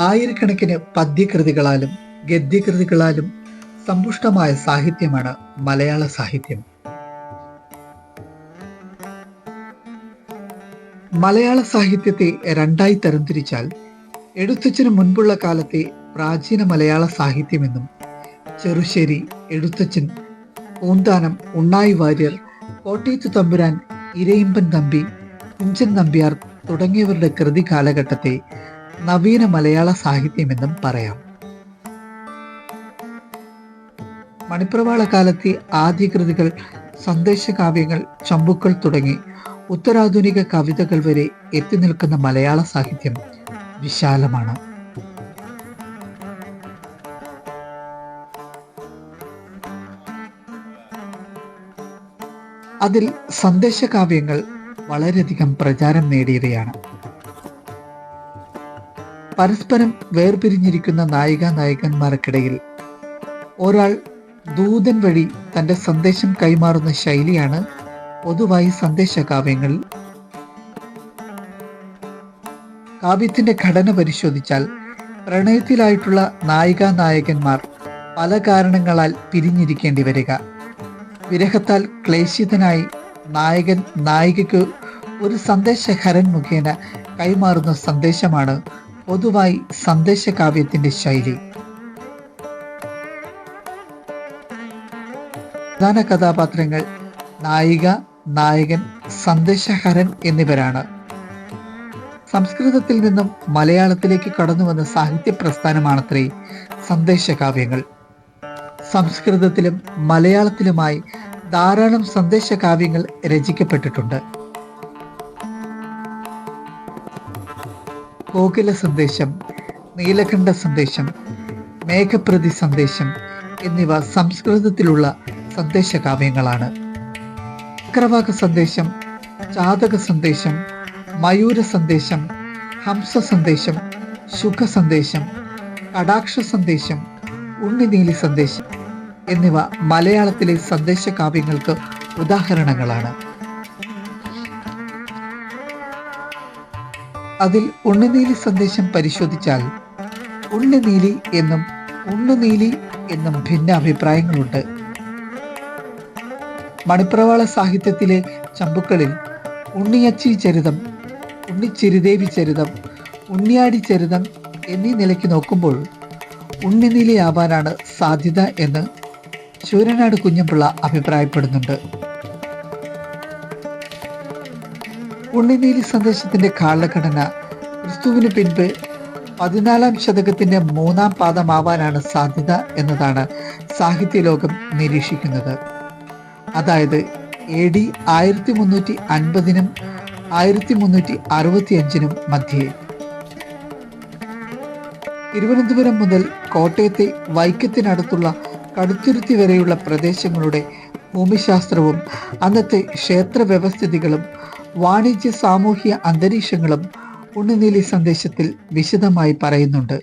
ആയിരക്കണക്കിന് പദ്യകൃതികളാലും ഗദ്യകൃതികളാലും സമ്പുഷ്ടമായ സാഹിത്യമാണ് മലയാള സാഹിത്യം. മലയാള സാഹിത്യത്തെ രണ്ടായി തരംതിരിച്ചാൽ എഴുത്തച്ഛന് മുൻപുള്ള കാലത്തെ പ്രാചീന മലയാള സാഹിത്യമെന്നും ചെറുശ്ശേരി എഴുത്തച്ഛൻ പൂന്താനം ഉണ്ണായി വാര്യർ കോട്ടയത്ത് തമ്പുരാൻ ഇരയിമ്പൻ തമ്പി കുഞ്ചൻ നമ്പ്യാർ തുടങ്ങിയവരുടെ കൃതി കാലഘട്ടത്തെ നവീന മലയാള സാഹിത്യമെന്നും പറയാം. മണിപ്രവാള കാലത്തെ ആദ്യ കൃതികൾ സന്ദേശകാവ്യങ്ങൾ ചമ്പുക്കൾ തുടങ്ങി ഉത്തരാധുനിക കവിതകൾ വരെ എത്തി നിൽക്കുന്ന മലയാള സാഹിത്യം വിശാലമാണ്. അതിൽ സന്ദേശകാവ്യങ്ങൾ വളരെയധികം പ്രചാരം നേടിയവയാണ്. പരസ്പരം വേർപിരിഞ്ഞിരിക്കുന്ന നായിക നായകന്മാർക്കിടയിൽ ഒരാൾ ദൂതൻ വഴി തന്റെ സന്ദേശം കൈമാറുന്ന ശൈലിയാണ് പൊതുവായി സന്ദേശകാവ്യങ്ങൾ കാവ്യത്തിന്റെ ഘടന പരിശോധിച്ചാൽ പ്രണയത്തിലായിട്ടുള്ള നായിക നായകന്മാർ പല കാരണങ്ങളാൽ പിരിഞ്ഞിരിക്കേണ്ടി വരിക. വിരഹത്താൽ ക്ലേശിതനായി നായകൻ നായികയ്ക്ക് ഒരു സന്ദേശഹരൻ മുഖേന കൈമാറുന്ന സന്ദേശമാണ് പൊതുവായി സന്ദേശകാവ്യത്തിന്റെ ശൈലി. പ്രധാന കഥാപാത്രങ്ങൾ നായിക നായകൻ സന്ദേശഹരൻ എന്നിവരാണ്. സംസ്കൃതത്തിൽ നിന്നും മലയാളത്തിലേക്ക് കടന്നു വന്ന സാഹിത്യ പ്രസ്ഥാനമാണത്രേ സന്ദേശകാവ്യങ്ങൾ. സംസ്കൃതത്തിലും മലയാളത്തിലുമായി ധാരാളം സന്ദേശകാവ്യങ്ങൾ രചിക്കപ്പെട്ടിട്ടുണ്ട്. കോകില സന്ദേശം നീലകണ്ഠ സന്ദേശം മേഘപ്രതി സന്ദേശം എന്നിവ സംസ്കൃതത്തിലുള്ള സന്ദേശകാവ്യങ്ങളാണ്. ചക്രവാക സന്ദേശം ചാതക സന്ദേശം മയൂര സന്ദേശം ഹംസ സന്ദേശം ശുഖ സന്ദേശം കടാക്ഷ സന്ദേശം ഉണ്ണിനീലി സന്ദേശം എന്നിവ മലയാളത്തിലെ സന്ദേശകാവ്യങ്ങൾക്ക് ഉദാഹരണങ്ങളാണ്. അതിൽ ഉണ്ണുനീലി സന്ദേശം പരിശോധിച്ചാൽ ഉണ്ണുനീലി എന്നും ഉണ്ണുനീലി എന്നും ഭിന്ന അഭിപ്രായങ്ങളുണ്ട് മണിപ്രവാള സാഹിത്യത്തിലെ ചമ്പുക്കളിൽ ഉണ്ണിയച്ചി ചരിതം ഉണ്ണിച്ചിരുദേവി ചരിതം ഉണ്ണിയാടി ചരിതം എന്നീ നിലയ്ക്ക് നോക്കുമ്പോൾ ഉണ്ണിനീലിയാവാനാണ് സാധ്യത എന്ന് ശൂരനാട് കുഞ്ഞമ്പിള്ള അഭിപ്രായപ്പെടുന്നുണ്ട്. ഉണ്ണിനീലി സന്ദേശത്തിന്റെ കാലഘടന ക്രിസ്തുവിന് പിൻപ് പതിനാലാം ശതകത്തിന്റെ മൂന്നാം പാദമാവാനാണ് സാധ്യത എന്നതാണ് സാഹിത്യലോകം നിരീക്ഷിക്കുന്നത്. അതായത് എ ഡി ആയിരത്തി മുന്നൂറ്റി അൻപതിനും ആയിരത്തി മുന്നൂറ്റി അറുപത്തി അഞ്ചിനും മധ്യേ. തിരുവനന്തപുരം മുതൽ കോട്ടയത്തെ വൈക്കത്തിനടുത്തുള്ള കടുത്തുരുത്തി വരെയുള്ള പ്രദേശങ്ങളുടെ ഭൂമിശാസ്ത്രവും അന്നത്തെ ക്ഷേത്ര വ്യവസ്ഥിതികളും വാണിജ്യ സാമൂഹ്യ അന്തരീക്ഷങ്ങളും ഉണ്ണുനീലി സന്ദേശത്തിൽ വിശദമായി പറയുന്നുണ്ട്.